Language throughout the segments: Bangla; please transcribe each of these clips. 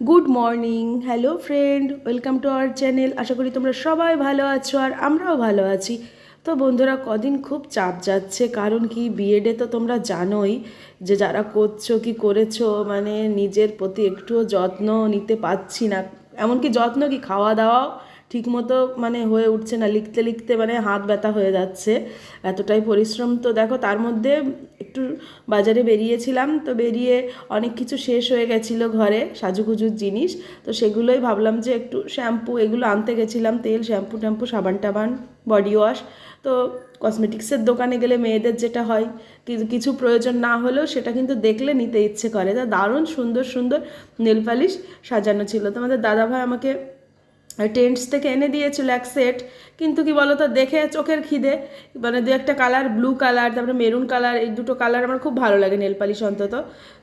Good morning hello friend welcome to our channel আশা করি তোমরা সবাই ভালো আছো আর আমরাও ভালো আছি। তো বন্ধুরা, কদিন খুব চাপ যাচ্ছে। কারণ কি বিএডে তো তোমরা জানোই যে যারা করছ, কি করেছ মানে নিজের প্রতি একটুও যত্ন নিতে পারছি না। এমনকি যত্ন কি খাওয়া দাওয়াও ঠিকমতো মানে হয়ে উঠছে না। লিখতে লিখতে মানে হাত ব্যথা হয়ে যাচ্ছে। এতটাই পরিশ্রম তো দেখো, তার মধ্যে একটু বাজারে বেরিয়েছিলাম তো বেরিয়ে অনেক কিছু শেষ হয়ে গেছিল ঘরে, সাজুগুজুর জিনিস। তো সেগুলোই ভাবলাম যে একটু শ্যাম্পু এগুলো আনতে গেছিলাম, তেল, শ্যাম্পু, ট্যাম্পু, সাবান টাবান, বডি ওয়াশ। তো কসমেটিক্সের দোকানে গেলে মেয়েদের যেটা হয় কিছু কিছু প্রয়োজন না হলেও সেটা কিন্তু দেখলে নিতে ইচ্ছে করে। তা দারুণ সুন্দর সুন্দর নেল পালিশ সাজানো ছিল। তোমাদের দাদাভাই আমাকে টেন্টস থেকে এনে দিয়েছিল এক সেট। কিন্তু কি বলতো, দেখে চোখের খিদে। মানে দু একটা কালার, ব্লু কালার, তারপরে মেরুন কালার, এই দুটো কালার আমার খুব ভালো লাগে নেল পালিশ অন্তত।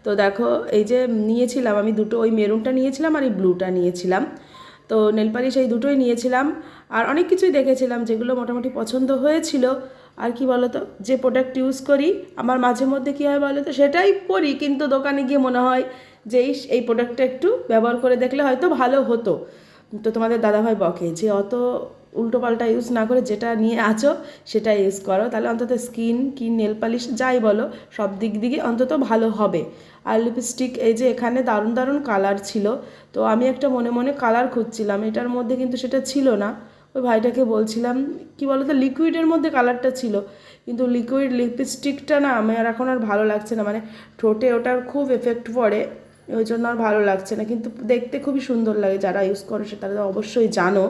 তো দেখো, এই যে নিয়েছিলাম আমি দুটো, ওই মেরুনটা নিয়েছিলাম আর এই ব্লুটা নিয়েছিলাম। তো নেল পালিশ এই দুটোই নিয়েছিলাম। আর অনেক কিছুই দেখেছিলাম যেগুলো মোটামুটি পছন্দ হয়েছিল। আর কি বলতো, যে প্রোডাক্ট ইউজ করি, আমার মাঝে মধ্যে কী হয় বলো তো সেটাই করি। কিন্তু দোকানে গিয়ে মনে হয় যে এই প্রোডাক্টটা একটু ব্যবহার করে দেখলে হয়তো ভালো হতো। তো তোমাদের দাদাভাই বকে যে অত উল্টোপাল্টা ইউজ না করে যেটা নিয়ে আছো সেটা ইউজ করো। তাহলে অন্তত স্কিন কি নেল পালিশ যাই বলো, সব দিক দিকে অন্তত ভালো হবে। আর লিপস্টিক এই যে এখানে দারুণ দারুণ কালার ছিল। তো আমি একটা মনে মনে কালার খুঁজছিলাম, এটার মধ্যে কিন্তু সেটা ছিল না। ওই ভাইটাকে বলছিলাম, কি বলতো লিকুইডের মধ্যে কালারটা ছিল। কিন্তু লিকুইড লিপস্টিকটা না আমার এখন আর ভালো লাগছে না। মানে ঠোঁটে ওটার খুব এফেক্ট পড়ে। ওই জন্য আর ভালো লাগছে না। কিন্তু দেখতে খুবই সুন্দর লাগে, যারা ইউজ করে সে তারা অবশ্যই জানো।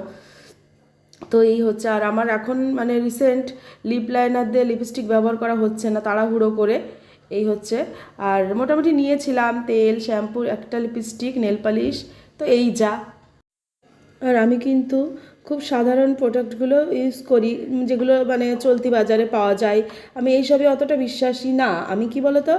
তো এই হচ্ছে, আর আমার এখন মানে রিসেন্ট লিপ লাইনার দিয়ে লিপস্টিক ব্যবহার করা হচ্ছে না, তাড়াহুড়ো করে। এই হচ্ছে, আর মোটামুটি নিয়েছিলাম তেল শ্যাম্পু একটা লিপস্টিক নেল পালিশ তো এই যা। আর আমি কিন্তু খুব সাধারণ প্রোডাক্টগুলো ইউজ করি, যেগুলো মানে চলতি বাজারে পাওয়া যায়। আমি এইসবে অতটা বিশ্বাসী না। আমি কি বলতো?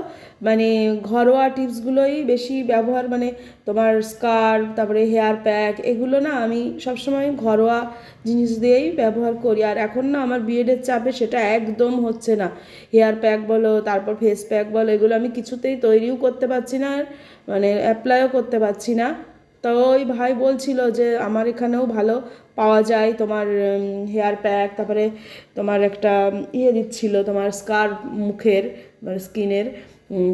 মানে ঘরোয়া টিপসগুলোই বেশি ব্যবহার মানে তোমার স্কার্ফ তারপরে হেয়ার প্যাক এগুলো না আমি সবসময় ঘরোয়া জিনিস দিয়েই ব্যবহার করি। আর এখন না আমার বিএডের চাপে সেটা একদম হচ্ছে না। হেয়ার প্যাক বলো, তারপর ফেস প্যাক বলো, এগুলো আমি কিছুতেই তৈরিও করতে পারছি না আর মানে অ্যাপ্লাইও করতে পারছি না। তো ওই ভাই বলছিল যে, আমার এখানেও ভালো পাওয়া যায় তোমার হেয়ার প্যাক তারপরে তোমার একটা ইয়ে দিচ্ছিল তোমার স্কার মুখের মানে স্কিনের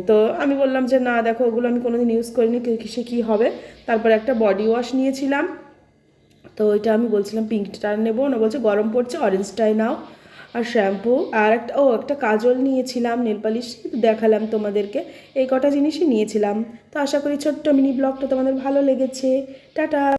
তো আমি বললাম যে, না, দেখো, ওগুলো আমি কোনোদিন ইউজ করিনি সে কী হবে? তারপরে একটা বডি ওয়াশ নিয়েছিলাম। তো ওইটা আমি বলছিলাম, পিঙ্কটা নেব না? বলছে, গরম পড়ছে অরেঞ্জটাই নাও। আর শ্যাম্পু আর একটা ও, একটা কাজল নিয়েছিলাম নেলপালিশ দেখালাম তোমাদেরকে। এই কটা জিনিসই নিয়েছিলাম। তো আশা করি ছোট্ট মিনি ব্লগটা তোমাদের ভালো লেগেছে। টাটা!